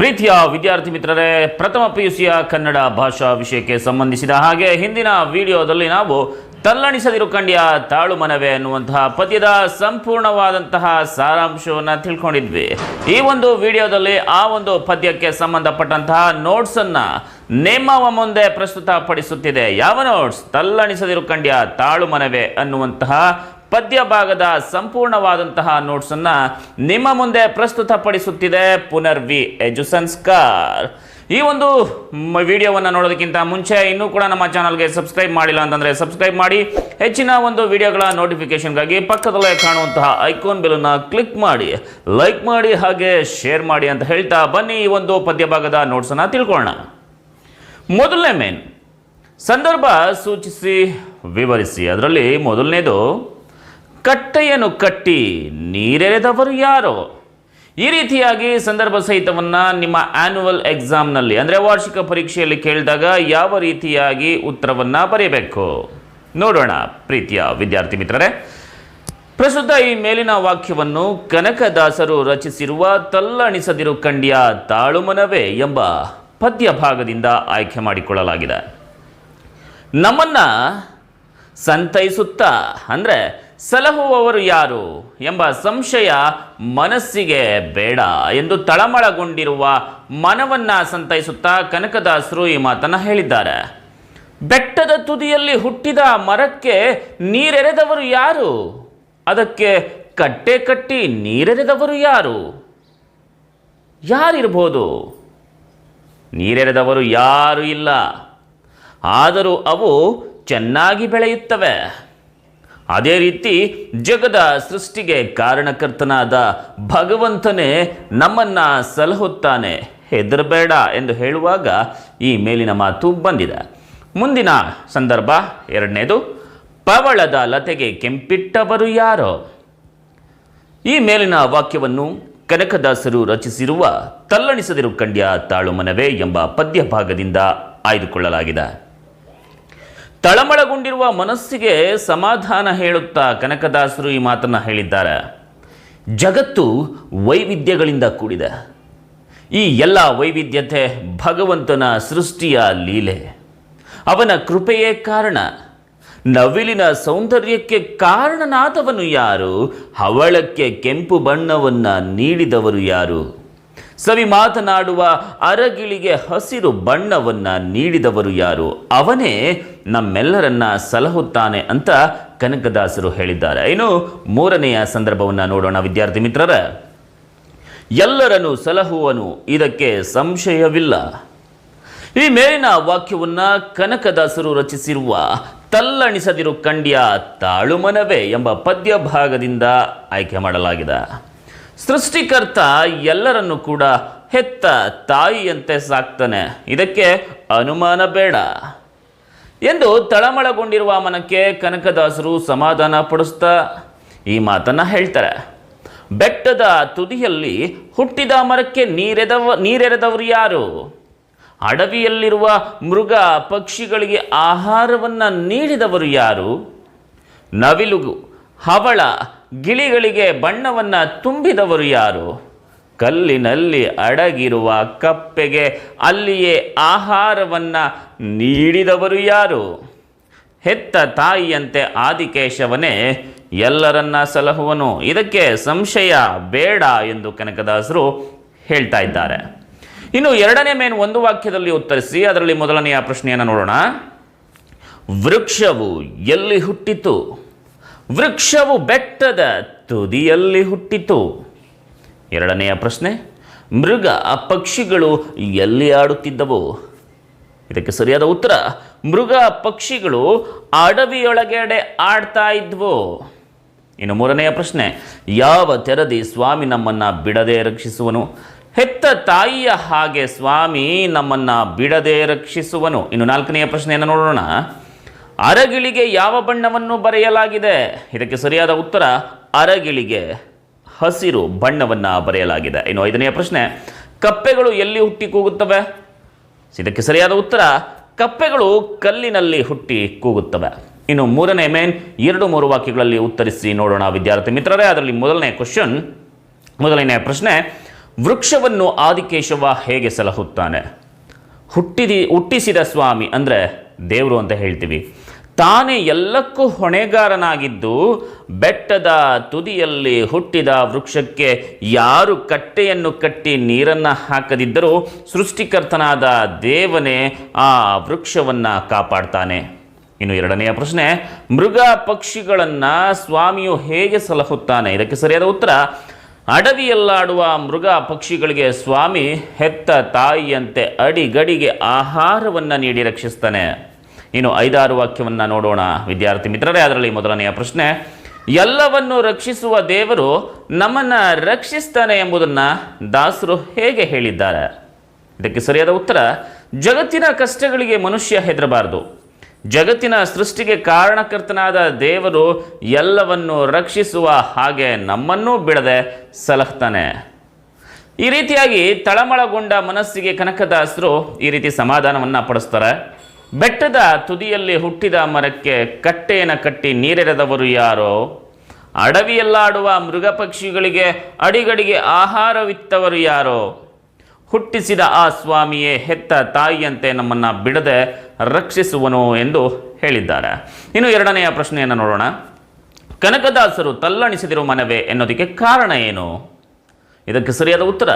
ಪ್ರೀತಿಯ ವಿದ್ಯಾರ್ಥಿ ಮಿತ್ರರೇ, ಪ್ರಥಮ ಪಿ ಯು ಸಿಯ ಕನ್ನಡ ಭಾಷಾ ವಿಷಯಕ್ಕೆ ಸಂಬಂಧಿಸಿದ ಹಾಗೆ ಹಿಂದಿನ ವಿಡಿಯೋದಲ್ಲಿ ನಾವು ತಲ್ಲಣಿಸದಿರು ಕಂಡ್ಯ ತಾಳು ಮನವೇ ಅನ್ನುವಂತಹ ಪದ್ಯದ ಸಂಪೂರ್ಣವಾದಂತಹ ಸಾರಾಂಶವನ್ನು ತಿಳ್ಕೊಂಡಿದ್ವಿ. ಈ ಒಂದು ವಿಡಿಯೋದಲ್ಲಿ ಆ ಒಂದು ಪದ್ಯಕ್ಕೆ ಸಂಬಂಧಪಟ್ಟಂತಹ ನೋಟ್ಸನ್ನು ನೇಮವ ಮುಂದೆ ಪ್ರಸ್ತುತಪಡಿಸುತ್ತಿದೆ. ಯಾವ ನೋಟ್ಸ್ ತಲ್ಲಣಿಸದಿರು ಕಂಡ್ಯ ತಾಳು ಮನವೇ ಅನ್ನುವಂತಹ ಪದ್ಯ ಭಾಗದ ಸಂಪೂರ್ಣವಾದಂತಹ ನೋಟ್ಸನ್ನು ನಿಮ್ಮ ಮುಂದೆ ಪ್ರಸ್ತುತಪಡಿಸುತ್ತಿದೆ ಪುನರ್ವಿ ಎಜು ಸಂಸ್ಕಾರ್ ಈ ಒಂದು ವಿಡಿಯೋವನ್ನು ನೋಡೋದಕ್ಕಿಂತ ಮುಂಚೆ ಇನ್ನೂ ಕೂಡ ನಮ್ಮ ಚಾನಲ್ಗೆ ಸಬ್ಸ್ಕ್ರೈಬ್ ಮಾಡಿಲ್ಲ ಅಂತಂದರೆ ಸಬ್ಸ್ಕ್ರೈಬ್ ಮಾಡಿ. ಹೆಚ್ಚಿನ ಒಂದು ವಿಡಿಯೋಗಳ ನೋಟಿಫಿಕೇಷನ್ಗಾಗಿ ಪಕ್ಕದಲ್ಲೇ ಕಾಣುವಂತಹ ಐಕೋನ್ ಬಿಲನ್ನು ಕ್ಲಿಕ್ ಮಾಡಿ. ಲೈಕ್ ಮಾಡಿ ಹಾಗೆ ಶೇರ್ ಮಾಡಿ ಅಂತ ಹೇಳ್ತಾ ಬನ್ನಿ ಈ ಒಂದು ಪದ್ಯ ಭಾಗದ ನೋಟ್ಸನ್ನು ತಿಳ್ಕೊಳ್ಳೋಣ. ಮೊದಲನೇ ಮೇನ್ ಸಂದರ್ಭ ಸೂಚಿಸಿ, ವಿವರಿಸಿ. ಅದರಲ್ಲಿ ಮೊದಲನೇದು ಕಟ್ಟೆಯನ್ನು ಕಟ್ಟಿ ನೀರೆರೆದವರು ಯಾರು? ಈ ರೀತಿಯಾಗಿ ಸಂದರ್ಭ ಸಹಿತವನ್ನು ನಿಮ್ಮ ಆನ್ಯುವಲ್ ಎಕ್ಸಾಮ್ನಲ್ಲಿ ಅಂದರೆ ವಾರ್ಷಿಕ ಪರೀಕ್ಷೆಯಲ್ಲಿ ಕೇಳಿದಾಗ ಯಾವ ರೀತಿಯಾಗಿ ಉತ್ತರವನ್ನು ಬರೆಯಬೇಕು ನೋಡೋಣ, ಪ್ರೀತಿಯ ವಿದ್ಯಾರ್ಥಿ ಮಿತ್ರರೇ. ಪ್ರಸ್ತುತ ಈ ಮೇಲಿನ ವಾಕ್ಯವನ್ನು ಕನಕದಾಸರು ರಚಿಸಿರುವ ತಲ್ಲಣಿಸದಿರು ಕಂಡ್ಯ ತಾಳುಮನವೇ ಎಂಬ ಪದ್ಯ ಭಾಗದಿಂದ ಆಯ್ಕೆ ಮಾಡಿಕೊಳ್ಳಲಾಗಿದೆ. ನಮ್ಮನ್ನ ಸಂತೈಸುತ್ತಾ, ಅಂದರೆ ಸಲಹುವವರು ಯಾರು ಎಂಬ ಸಂಶಯ ಮನಸ್ಸಿಗೆ ಬೇಡ ಎಂದು ತಳಮಳಗೊಂಡಿರುವ ಮನವನ್ನ ಸಂತೈಸುತ್ತಾ ಕನಕದಾಸರು ಈ ಮಾತನ್ನು ಹೇಳಿದ್ದಾರೆ. ಬೆಟ್ಟದ ತುದಿಯಲ್ಲಿ ಹುಟ್ಟಿದ ಮರಕ್ಕೆ ನೀರೆರೆದವರು ಯಾರು? ಅದಕ್ಕೆ ಕಟ್ಟೆ ಕಟ್ಟಿ ನೀರೆರೆದವರು ಯಾರು? ಯಾರಿರ್ಬೋದು? ನೀರೆರೆದವರು ಯಾರು ಇಲ್ಲ. ಆದರೂ ಅವು ಚೆನ್ನಾಗಿ ಬೆಳೆಯುತ್ತವೆ. ಅದೇ ರೀತಿ ಜಗದ ಸೃಷ್ಟಿಗೆ ಕಾರಣಕರ್ತನಾದ ಭಗವಂತನೇ ನಮ್ಮನ್ನ ಸಲಹುತ್ತಾನೆ. ಹೆದರಬೇಡ ಎಂದು ಹೇಳುವಾಗ ಈ ಮೇಲಿನ ಮಾತು ಬಂದಿದೆ. ಮುಂದಿನ ಸಂದರ್ಭ ಎರಡನೇದು, ಪವಳದ ಲತೆಗೆ ಕೆಂಪಿಟ್ಟವರು ಯಾರೋ? ಈ ಮೇಲಿನ ವಾಕ್ಯವನ್ನು ಕನಕದಾಸರು ರಚಿಸಿರುವ ತಲ್ಲಣಿಸದಿರು ಕಂಡ್ಯ ತಾಳುಮನವೇ ಎಂಬ ಪದ್ಯ ಭಾಗದಿಂದ ಆಯ್ದುಕೊಳ್ಳಲಾಗಿದೆ. ತಳಮಳಗೊಂಡಿರುವ ಮನಸ್ಸಿಗೆ ಸಮಾಧಾನ ಹೇಳುತ್ತಾ ಕನಕದಾಸರು ಈ ಮಾತನ್ನು ಹೇಳಿದ್ದಾರೆ. ಜಗತ್ತು ವೈವಿಧ್ಯಗಳಿಂದ ಕೂಡಿದೆ. ಈ ಎಲ್ಲ ವೈವಿಧ್ಯತೆ ಭಗವಂತನ ಸೃಷ್ಟಿಯ ಲೀಲೆ. ಅವನ ಕೃಪೆಯೇ ಕಾರಣ. ನವಿಲಿನ ಸೌಂದರ್ಯಕ್ಕೆ ಕಾರಣನಾದವನು ಯಾರು? ಹವಳಕ್ಕೆ ಕೆಂಪು ಬಣ್ಣವನ್ನು ನೀಡಿದವರು ಯಾರು? ಸವಿ ಮಾತನಾಡುವ ಅರಗಿಳಿಗೆ ಹಸಿರು ಬಣ್ಣವನ್ನ ನೀಡಿದವರು ಯಾರು? ಅವನೇ ನಮ್ಮೆಲ್ಲರನ್ನ ಸಲಹುತ್ತಾನೆ ಅಂತ ಕನಕದಾಸರು ಹೇಳಿದ್ದಾರೆ. ಇನ್ನು ಮೂರನೆಯ ಸಂದರ್ಭವನ್ನು ನೋಡೋಣ ವಿದ್ಯಾರ್ಥಿ ಮಿತ್ರರ. ಎಲ್ಲರನ್ನು ಸಲಹುವನು, ಇದಕ್ಕೆ ಸಂಶಯವಿಲ್ಲ. ಈ ಮೇಲಿನ ವಾಕ್ಯವನ್ನ ಕನಕದಾಸರು ರಚಿಸಿರುವ ತಲ್ಲಣಿಸದಿರು ಕಂಡ್ಯ ತಾಳುಮನವೇ ಎಂಬ ಪದ್ಯ ಭಾಗದಿಂದ ಆಯ್ಕೆ ಮಾಡಲಾಗಿದೆ. ಸೃಷ್ಟಿಕರ್ತ ಎಲ್ಲರನ್ನು ಕೂಡ ಹೆತ್ತ ತಾಯಿಯಂತೆ ಸಾಕ್ತಾನೆ. ಇದಕ್ಕೆ ಅನುಮಾನ ಬೇಡ. ಎಂದು ತಳಮಳಗೊಂಡಿರುವ ಮನಕ್ಕೆ ಕನಕದಾಸರು ಸಮಾಧಾನ ಪಡಿಸ್ತಾ ಈ ಮಾತನ್ನು ಹೇಳ್ತಾರೆ. ಬೆಟ್ಟದ ತುದಿಯಲ್ಲಿ ಹುಟ್ಟಿದ ಮರಕ್ಕೆ ನೀರೆದವ, ನೀರೆರೆದವರು ಯಾರು? ಅಡವಿಯಲ್ಲಿರುವ ಮೃಗ ಪಕ್ಷಿಗಳಿಗೆ ಆಹಾರವನ್ನು ನೀಡಿದವರು ಯಾರು? ನವಿಲುಗು ಹವಳ ಗಿಳಿಗಳಿಗೆ ಬಣ್ಣವನ್ನು ತುಂಬಿದವರು ಯಾರು? ಕಲ್ಲಿನಲ್ಲಿ ಅಡಗಿರುವ ಕಪ್ಪೆಗೆ ಅಲ್ಲಿಯೇ ಆಹಾರವನ್ನು ನೀಡಿದವರು ಯಾರು? ಹೆತ್ತ ತಾಯಿಯಂತೆ ಆದಿಕೇಶವನೇ, ಎಲ್ಲರನ್ನ ಸಲಹುವನು. ಇದಕ್ಕೆ ಸಂಶಯ ಬೇಡ ಎಂದು ಕನಕದಾಸರು ಹೇಳ್ತಾ ಇದ್ದಾರೆ. ಇನ್ನು ಎರಡನೇ ಮೇನ್ ಒಂದು ವಾಕ್ಯದಲ್ಲಿ ಉತ್ತರಿಸಿ, ಅದರಲ್ಲಿ ಮೊದಲನೆಯ ಪ್ರಶ್ನೆಯನ್ನು ನೋಡೋಣ. ವೃಕ್ಷವು ಎಲ್ಲಿ ಹುಟ್ಟಿತು? ವೃಕ್ಷವು ಬೆಟ್ಟದ ತುದಿಯಲ್ಲಿ ಹುಟ್ಟಿತು. ಎರಡನೆಯ ಪ್ರಶ್ನೆ, ಮೃಗ ಪಕ್ಷಿಗಳು ಎಲ್ಲಿ ಆಡುತ್ತಿದ್ದವು? ಇದಕ್ಕೆ ಸರಿಯಾದ ಉತ್ತರ, ಮೃಗ ಪಕ್ಷಿಗಳು ಅಡವಿಯೊಳಗಡೆ ಆಡ್ತಾ ಇದ್ವು. ಇನ್ನು ಮೂರನೆಯ ಪ್ರಶ್ನೆ, ಯಾವ ತೆರದಿ ಸ್ವಾಮಿ ನಮ್ಮನ್ನ ಬಿಡದೆ ರಕ್ಷಿಸುವನು? ಹೆತ್ತ ತಾಯಿಯ ಹಾಗೆ ಸ್ವಾಮಿ ನಮ್ಮನ್ನ ಬಿಡದೆ ರಕ್ಷಿಸುವನು. ಇನ್ನು ನಾಲ್ಕನೆಯ ಪ್ರಶ್ನೆಯನ್ನು ನೋಡೋಣ. ಅರಗಿಳಿಗೆ ಯಾವ ಬಣ್ಣವನ್ನು ಬರೆಯಲಾಗಿದೆ? ಇದಕ್ಕೆ ಸರಿಯಾದ ಉತ್ತರ, ಅರಗಿಳಿಗೆ ಹಸಿರು ಬಣ್ಣವನ್ನು ಬರೆಯಲಾಗಿದೆ. ಇನ್ನು ಐದನೆಯ ಪ್ರಶ್ನೆ, ಕಪ್ಪೆಗಳು ಎಲ್ಲಿ ಹುಟ್ಟಿ ಕೂಗುತ್ತವೆ? ಇದಕ್ಕೆ ಸರಿಯಾದ ಉತ್ತರ, ಕಪ್ಪೆಗಳು ಕಲ್ಲಿನಲ್ಲಿ ಹುಟ್ಟಿ ಕೂಗುತ್ತವೆ. ಇನ್ನು ಮೂರನೇ ಮೇನ್, ಎರಡು ಮೂರು ವಾಕ್ಯಗಳಲ್ಲಿ ಉತ್ತರಿಸಿ ನೋಡೋಣ ವಿದ್ಯಾರ್ಥಿ ಮಿತ್ರರೇ. ಅದರಲ್ಲಿ ಮೊದಲನೇ ಕ್ವಶನ್ ಮೊದಲನೇ ಪ್ರಶ್ನೆ, ವೃಕ್ಷವನ್ನು ಆದಿಕೇಶವ ಹೇಗೆ ಸಲಹುತ್ತಾನೆ? ಹುಟ್ಟಿದಿ, ಹುಟ್ಟಿಸಿದ ಸ್ವಾಮಿ ಅಂದರೆ ದೇವರು ಅಂತ ಹೇಳ್ತೀವಿ. ತಾನೇ ಎಲ್ಲಕ್ಕೂ ಹೊಣೆಗಾರನಾಗಿದ್ದು, ಬೆಟ್ಟದ ತುದಿಯಲ್ಲಿ ಹುಟ್ಟಿದ ವೃಕ್ಷಕ್ಕೆ ಯಾರು ಕಟ್ಟೆಯನ್ನು ಕಟ್ಟಿ ನೀರನ್ನು ಹಾಕದಿದ್ದರೂ ಸೃಷ್ಟಿಕರ್ತನಾದ ದೇವನೇ ಆ ವೃಕ್ಷವನ್ನು ಕಾಪಾಡ್ತಾನೆ. ಇನ್ನು ಎರಡನೆಯ ಪ್ರಶ್ನೆ, ಮೃಗ ಪಕ್ಷಿಗಳನ್ನು ಸ್ವಾಮಿಯು ಹೇಗೆ ಸಲಹುತ್ತಾನೆ? ಇದಕ್ಕೆ ಸರಿಯಾದ ಉತ್ತರ, ಅಡವಿಯಲ್ಲಾಡುವ ಮೃಗ ಪಕ್ಷಿಗಳಿಗೆ ಸ್ವಾಮಿ ಹೆತ್ತ ತಾಯಿಯಂತೆ ಅಡಿಗಡಿಗೆ ಆಹಾರವನ್ನು ನೀಡಿ ರಕ್ಷಿಸ್ತಾನೆ. ಇನ್ನು ಐದಾರು ವಾಕ್ಯವನ್ನು ನೋಡೋಣ. ವಿದ್ಯಾರ್ಥಿ ಮಿತ್ರರೇ, ಅದರಲ್ಲಿ ಮೊದಲನೆಯ ಪ್ರಶ್ನೆ, ಎಲ್ಲವನ್ನು ರಕ್ಷಿಸುವ ದೇವರು ನಮ್ಮನ್ನು ರಕ್ಷಿಸ್ತಾನೆ ಎಂಬುದನ್ನು ದಾಸರು ಹೇಗೆ ಹೇಳಿದ್ದಾರೆ? ಇದಕ್ಕೆ ಸರಿಯಾದ ಉತ್ತರ, ಜಗತ್ತಿನ ಕಷ್ಟಗಳಿಗೆ ಮನುಷ್ಯ ಹೆದರಬಾರದು. ಜಗತ್ತಿನ ಸೃಷ್ಟಿಗೆ ಕಾರಣಕರ್ತನಾದ ದೇವರು ಎಲ್ಲವನ್ನು ರಕ್ಷಿಸುವ ಹಾಗೆ ನಮ್ಮನ್ನೂ ಬಿಡದೆ ಸಲಹ್ತಾನೆ ಈ ರೀತಿಯಾಗಿ ತಳಮಳಗೊಂಡ ಮನಸ್ಸಿಗೆ ಕನಕದಾಸರು ಈ ರೀತಿ ಸಮಾಧಾನವನ್ನು ಪಡಿಸ್ತಾರೆ. ಬೆಟ್ಟದ ತುದಿಯಲ್ಲಿ ಹುಟ್ಟಿದ ಮರಕ್ಕೆ ಕಟ್ಟೆಯನ್ನು ಕಟ್ಟಿ ನೀರೆರೆದವರು ಯಾರೋ? ಅಡವಿಯಲ್ಲಾಡುವ ಮೃಗ ಪಕ್ಷಿಗಳಿಗೆ ಅಡಿಗಡಿಗೆ ಆಹಾರವಿತ್ತವರು ಯಾರೋ? ಹುಟ್ಟಿಸಿದ ಆ ಸ್ವಾಮಿಯೇ ಹೆತ್ತ ತಾಯಿಯಂತೆ ನಮ್ಮನ್ನು ಬಿಡದೆ ರಕ್ಷಿಸುವನು ಎಂದು ಹೇಳಿದ್ದಾರೆ. ಇನ್ನು ಎರಡನೆಯ ಪ್ರಶ್ನೆಯನ್ನು ನೋಡೋಣ. ಕನಕದಾಸರು ತಲ್ಲಣಿಸಿದಿರುವ ಮನವೇ ಎನ್ನೋದಕ್ಕೆ ಕಾರಣ ಏನು? ಇದಕ್ಕೆ ಸರಿಯಾದ ಉತ್ತರ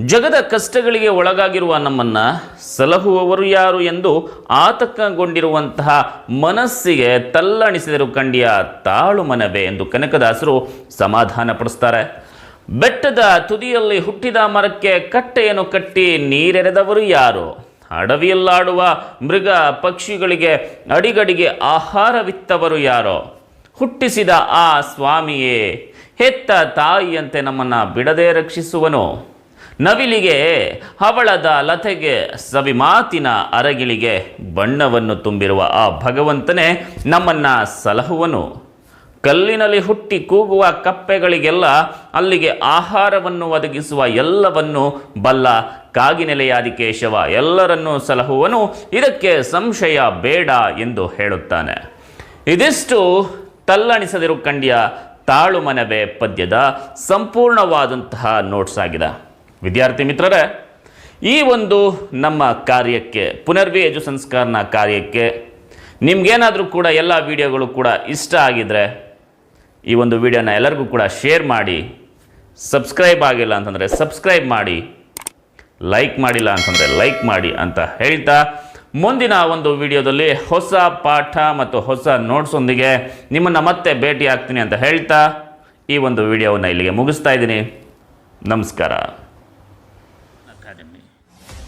ಜಗದ ಕಷ್ಟಗಳಿಗೆ ಒಳಗಾಗಿರುವ ನಮ್ಮನ್ನು ಸಲಹುವವರು ಯಾರು ಎಂದು ಆತಂಕಗೊಂಡಿರುವಂತಹ ಮನಸ್ಸಿಗೆ ತಲ್ಲಣಿಸಿದರು ಕಂಡಿಯ ತಾಳು ಮನವೇ ಎಂದು ಕನಕದಾಸರು ಸಮಾಧಾನಪಡಿಸ್ತಾರೆ ಬೆಟ್ಟದ ತುದಿಯಲ್ಲಿ ಹುಟ್ಟಿದ ಮರಕ್ಕೆ ಕಟ್ಟೆಯನ್ನು ಕಟ್ಟಿ ನೀರೆರೆದವರು ಯಾರು? ಅಡವಿಯಲ್ಲಾಡುವ ಮೃಗ ಪಕ್ಷಿಗಳಿಗೆ ಅಡಿಗಡಿಗೆ ಆಹಾರವಿತ್ತವರು ಯಾರೋ? ಹುಟ್ಟಿಸಿದ ಆ ಸ್ವಾಮಿಯೇ, ಹೆತ್ತ ತಾಯಿಯಂತೆ ನಮ್ಮನ್ನು ಬಿಡದೆ ರಕ್ಷಿಸುವನು. ನವಿಲಿಗೆ, ಹವಳದ ಲತೆಗೆ, ಸವಿಮಾತಿನ ಅರಗಿಳಿಗೆ ಬಣ್ಣವನ್ನು ತುಂಬಿರುವ ಆ ಭಗವಂತನೇ ನಮ್ಮನ್ನ ಸಲಹುವನು. ಕಲ್ಲಿನಲ್ಲಿ ಹುಟ್ಟಿ ಕೂಗುವ ಕಪ್ಪೆಗಳಿಗೆಲ್ಲ ಅಲ್ಲಿಗೆ ಆಹಾರವನ್ನು ಒದಗಿಸುವ ಎಲ್ಲವನ್ನು ಬಲ್ಲ ಕಾಗಿನೆಲೆಯಾದಿ ಕೇಶವ ಎಲ್ಲರನ್ನೂ ಸಲಹುವನು. ಇದಕ್ಕೆ ಸಂಶಯ ಬೇಡ ಎಂದು ಹೇಳುತ್ತಾನೆ. ಇದಿಷ್ಟು ತಲ್ಲಣಿಸದಿರು ಕಂಡ್ಯ ತಾಳು ಮನವೇ ಪದ್ಯದ ಸಂಪೂರ್ಣವಾದಂತಹ ನೋಟ್ಸ್ ಆಗಿದೆ. ವಿದ್ಯಾರ್ಥಿ ಮಿತ್ರರೇ, ಈ ಒಂದು ನಮ್ಮ ಕಾರ್ಯಕ್ಕೆ ಪುನರ್ವಿ ಎಜು ಸಂಸ್ಕಾರನ ಕಾರ್ಯಕ್ಕೆ ನಿಮಗೇನಾದರೂ ಕೂಡ ಎಲ್ಲ ವಿಡಿಯೋಗಳು ಕೂಡ ಇಷ್ಟ ಆಗಿದ್ರೆ, ಈ ಒಂದು ವಿಡಿಯೋನ ಎಲ್ಲರಿಗೂ ಕೂಡ ಶೇರ್ ಮಾಡಿ, ಸಬ್ಸ್ಕ್ರೈಬ್ ಆಗಿಲ್ಲ ಅಂತಂದರೆ ಸಬ್ಸ್ಕ್ರೈಬ್ ಮಾಡಿ, ಲೈಕ್ ಮಾಡಿಲ್ಲ ಅಂತಂದರೆ ಲೈಕ್ ಮಾಡಿ ಅಂತ ಹೇಳ್ತಾ, ಮುಂದಿನ ಒಂದು ವಿಡಿಯೋದಲ್ಲಿ ಹೊಸ ಪಾಠ ಮತ್ತು ಹೊಸ ನೋಟ್ಸೊಂದಿಗೆ ನಿಮ್ಮನ್ನು ಮತ್ತೆ ಭೇಟಿ ಆಗ್ತೀನಿ ಅಂತ ಹೇಳ್ತಾ, ಈ ಒಂದು ವಿಡಿಯೋವನ್ನು ಇಲ್ಲಿಗೆ ಮುಗಿಸ್ತಾ ಇದ್ದೀನಿ. ನಮಸ್ಕಾರ.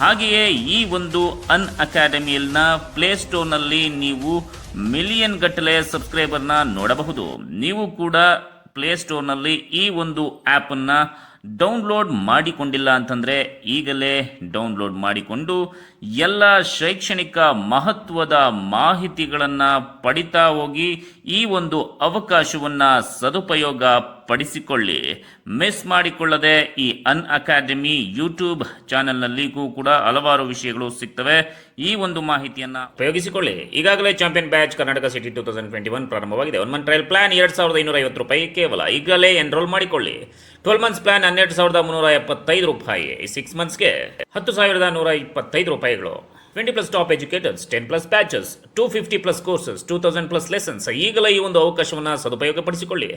ಹಾಗೆಯೇ ಈ ಒಂದು ಅನ್ ಅಕಾಡೆಮಿಯಲ್ನ ಪ್ಲೇಸ್ಟೋರ್ನಲ್ಲಿ ನೀವು ಮಿಲಿಯನ್ ಗಟ್ಟಲೆ ಸಬ್ಸ್ಕ್ರೈಬರ್ನ ನೋಡಬಹುದು. ನೀವು ಕೂಡ ಪ್ಲೇಸ್ಟೋರ್ನಲ್ಲಿ ಈ ಒಂದು ಆ್ಯಪನ್ನು ಡೌನ್ಲೋಡ್ ಮಾಡಿಕೊಂಡಿಲ್ಲ ಅಂತಂದರೆ ಈಗಲೇ ಡೌನ್ಲೋಡ್ ಮಾಡಿಕೊಂಡು ಎಲ್ಲ ಶೈಕ್ಷಣಿಕ ಮಹತ್ವದ ಮಾಹಿತಿಗಳನ್ನು ಪಡಿತಾ ಹೋಗಿ ಈ ಒಂದು ಅವಕಾಶವನ್ನು ಸದುಪಯೋಗ ಪಡಿಸಿಕೊಳ್ಳಿ. ಮಿಸ್ ಮಾಡಿಕೊಳ್ಳದೆ ಈ ಅನ್ ಅಕಾಡೆಮಿ ಯೂಟ್ಯೂಬ್ ಚಾನೆಲ್ನಲ್ಲಿಗೂ ಕೂಡ ಹಲವಾರು ವಿಷಯಗಳು ಸಿಗ್ತವೆ. ಈ ಒಂದು ಮಾಹಿತಿಯನ್ನು ಉಪಯೋಗಿಸಿಕೊಳ್ಳಿ. ಈಗಾಗಲೇ champion batch Karnataka city two thousand twenty one ಪ್ರಾರಂಭವಾಗಿದೆ. ಒನ್ ಮಂತ್ ಟ್ರಯಲ್ ಪ್ಲಾನ್ ಎರಡು ಸಾವಿರದ ಇನ್ನೂರ ರೂಪಾಯಿ ಕೇವಲ. ಈಗಲೇ ಎನ್ರೋಲ್ ಮಾಡಿಕೊಳ್ಳಿ. ಟ್ವೆಲ್ ಮಂತ್ಸ್ ಪ್ಲಾನ್ ಹನ್ನೆರಡು ಸಾವಿರದ ಮುನ್ನೂರ ಎಪ್ಪತ್ತೈದು ರೂಪಾಯಿ. ಸಿಕ್ಸ್ ಮಂತ್ಸ್ಗೆ ಹತ್ತು ಸಾವಿರದ ನೂರ ಇಪ್ಪತ್ತೈದು ರೂಪಾಯಿಗಳು twenty plus top educators ten plus batches two fifty plus courses two thousand plus lessons ಈಗಲೇ ಈ ಒಂದು ಅವಕಾಶವನ್ನು ಸದುಪಯೋಗಪಡಿಸಿಕೊಳ್ಳಿ.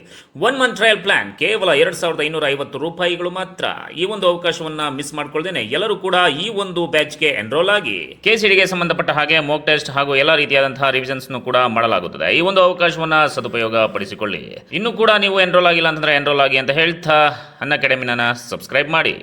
ಒನ್ ಮಂತ್ ಟ್ರಯಲ್ ಪ್ಲಾನ್ ಕೇವಲ ಎರಡು ಸಾವಿರದ ಐನೂರ ಐವತ್ತು ರೂಪಾಯಿಗಳು ಮಾತ್ರ. ಈ ಒಂದು ಅವಕಾಶವನ್ನು ಮಿಸ್ ಮಾಡ್ಕೊಳ್ದೇನೆ ಎಲ್ಲರೂ ಕೂಡ ಈ ಒಂದು ಬ್ಯಾಚ್ಗೆ ಎನ್ರೋಲ್ ಆಗಿ. ಕೆಸಿಡಿಗೆ ಸಂಬಂಧಪಟ್ಟ ಹಾಗೆ ಮೋಕ್ ಟೆಸ್ಟ್ ಹಾಗೂ ಎಲ್ಲ ರೀತಿಯಾದಂತಹ ರಿವಿಷನ್ಸ್ ಕೂಡ ಮಾಡಲಾಗುತ್ತದೆ. ಈ ಒಂದು ಅವಕಾಶವನ್ನು ಸದುಪಯೋಗ ಪಡಿಸಿಕೊಳ್ಳಿ ಇನ್ನು ಕೂಡ ನೀವು ಎನ್ರೋಲ್ ಆಗಿಲ್ಲ ಅಂತಂದ್ರೆ ಎನ್ರೋಲ್ ಆಗಿ ಅಂತ ಹೇಳ್ತಾ, ಅನ್ನ ಅಕಾಡೆಮಿನ ಸಬ್ಸ್ಕ್ರೈಬ್ ಮಾಡಿ.